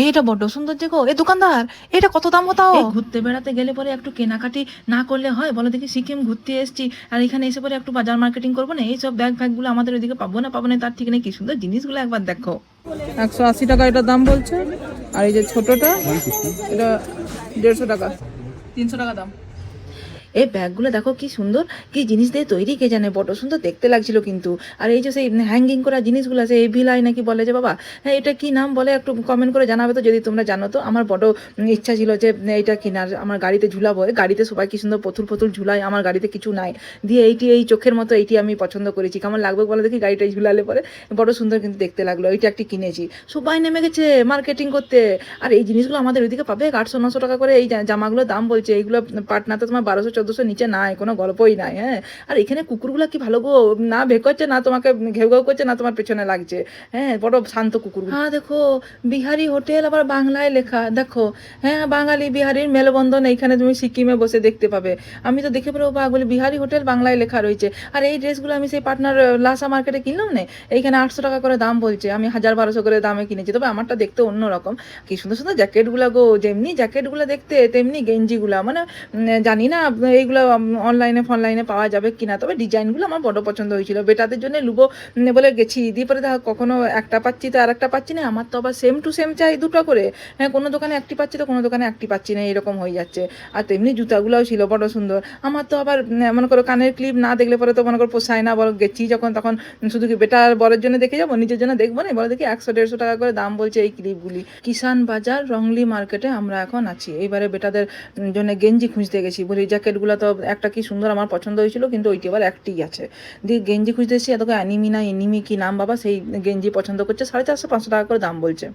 এইটা বড্ড সুন্দর যে গো। এ দোকানদার এটা কত দাম হতাও? ঘুরতে বেড়াতে গেলে পরে একটু কেনাকাটি না করলে হয়? বলে দেখি সিকিম ঘুরতে এসেছি আর এখানে এসে পরে একটু বাজার মার্কেটিং করব না? এইসব ব্যাগ ফ্যাগগুলো আমাদের ওইদিকে পাবো না পাবো না তার ঠিক নেই। কি সুন্দর জিনিসগুলো একবার দেখো। একশো আশি টাকা এটার দাম বলছে আর এই যে ছোটটা এটা দেড়শো টাকা। তিনশো টাকা দাম। এই ব্যাগগুলো দেখো কি সুন্দর, কি জিনিস দিয়ে তৈরি, কে জানে, বড় সুন্দর দেখতে লাগছিল কিন্তু। আর এই যে সেই হ্যাঙ্গিং করা জিনিসগুলো আছে, এই ভিলাই নাকি বলে যে, বাবা হ্যাঁ এটা কি নাম বলে একটু কমেন্ট করে জানাবে তো, যদি তোমরা জানো তো। আমার বড় ইচ্ছা ছিল যে এইটা কেনার আমার গাড়িতে ঝুলাবো। গাড়িতে সবাই কি সুন্দর পথুর পথুর ঝুলায় আমার গাড়িতে কিছু নাই। দিয়ে এইটি, এই চোখের মতো এইটি আমি পছন্দ করেছি। কেমন লাগবে বলে দেখি, গাড়িটা ঝুলালে পরে। বড় সুন্দর কিন্তু দেখতে লাগল, এইটা একটি কিনেছি। সবাই নেমে গেছে মার্কেটিং করতে। আর এই জিনিসগুলো আমাদের ওইদিকে পাবে, আটশো, নশো টাকা করে এই জামাগুলোর দাম বলছে। এইগুলো পাটনাতে তোমার বারোশো চোদ্দোশো নিচে নাই, কোনো গল্পই নাই হ্যাঁ? আর এখানে কুকুরগুলো কি ভালো গো? না ভেকচ্ছে না তোমাকে ঘেউ ঘেউ করছে, না তোমার পেছনে লাগছে হ্যাঁ? বড় শান্ত কুকুর হ্যাঁ দেখো, বিহারি হোটেল আবার বাংলায় লেখা, দেখো হ্যাঁ বাঙালি বিহারির মেলবন্ধন এইখানে তুমি সিকিমে বসে দেখতে পাবে। আমি তো দেখে পরে বা বলি বিহারি হোটেল বাংলায় লেখা রয়েছে। আর এই ড্রেসগুলো আমি সেই পার্টনার লাসা মার্কেটে কিনলাম না, এইখানে আটশো টাকা করে দাম বলছে, আমি হাজার বারোশো করে দামে কিনেছি, তবে আমারটা দেখতে অন্যরকম কি সুন্দর সুন্দর জ্যাকেটগুলো গো, যেমনি জ্যাকেটগুলো দেখতে, তেমনি গেঞ্জিগুলো মানে জানি না এইগুলো অনলাইনে ফনলাইনে পাওয়া যাবে কিনা। তবে ডিজাইনগুলো আমার বড় পছন্দ হয়েছিল। বেটাদের জন্য লুবো বলে গেছি দিয়ে পরে দেখো, কখনো একটা পাচ্ছি তো আর একটা পাচ্ছি না। আমার তো আবার সেম টু সেম চাই দুটো করে। হ্যাঁ কোনো দোকানে একটি পাচ্ছি তো কোনো দোকানে একটি পাচ্ছি না। এরকম হয়ে যাচ্ছে। আর তেমনি জুতাগুলোও ছিল বড় সুন্দর। আমার তো আবার মনে করো কানের ক্লিপ না দেখলে পরে তো মনে করো পোষায় না। বলো গেছি যখন, তখন শুধু কি বেটার বরের জন্য দেখে যাব, নিজের জন্য দেখব না? বলে দেখি একশো, দেড়শো টাকা করে দাম বলছে এই ক্লিপগুলি কিষান বাজার রংলি মার্কেটে আমরা এখন আছি। এইবারে বেটাদের জন্য গেঞ্জি খুঁজতে গেছি। বলি জ্যাকেটগুলো তো একটা কি সুন্দর আমার পছন্দ হয়েছিল, কিন্তু ওইটি আবার একটিই আছে। দিয়ে গেঞ্জি খুঁজতেছি এত অ্যানিমি না এনিমি কি নাম বাবা, সেই গেঞ্জি পছন্দ করছে, সাড়ে চারশো পাঁচশো টাকা করে দাম বলছে।